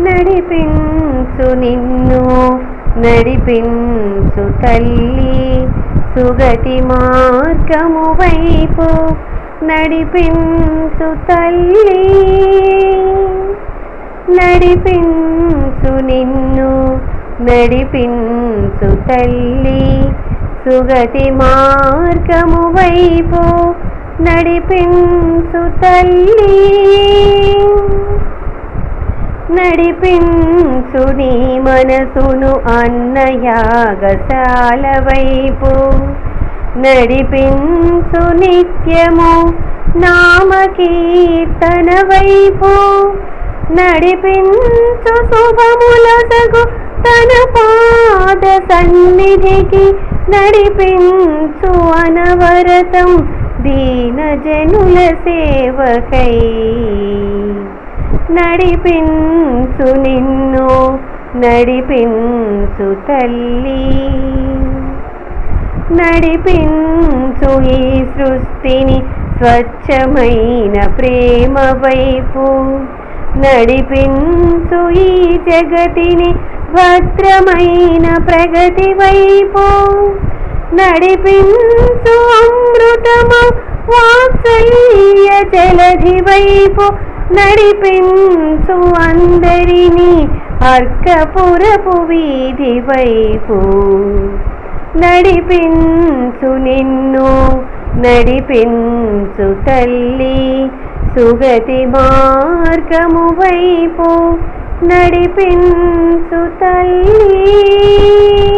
నడిపించు నిన్ను నడిపించు తల్లి సుగతి మార్గము వైపు నడిపించు తల్లి. నడిపించు నిన్ను నడిపించు తల్లి సుగతి మార్గము వైపు నడిపించు తల్లి. నడిపించు నీ మనసును అన్నయాగశాల వైపు. నడిపించు నిత్యము నామకీర్తన వైపు. నడిపించు శుభముల శుభములసగు తన పాద సన్నిధికి. నడిపించు అనవరతం దీనజనుల సేవకై. నడిపించు నిన్ను నడిపించు తల్లి. నడిపించు ఈ సృష్టిని స్వచ్ఛమైన ప్రేమ వైపు. నడిపించు ఈ జగతిని భద్రమైన ప్రగతి వైపు. నడిపించు అమృతము వాత్సల్య జలధి వైపు. నడిపించు అందరినీ అర్కపురపు వీధి వైపు. నడిపించు నిన్ను నడిపించు తల్లి సుగతి మార్గము వైపు. నడిపించు తల్లి.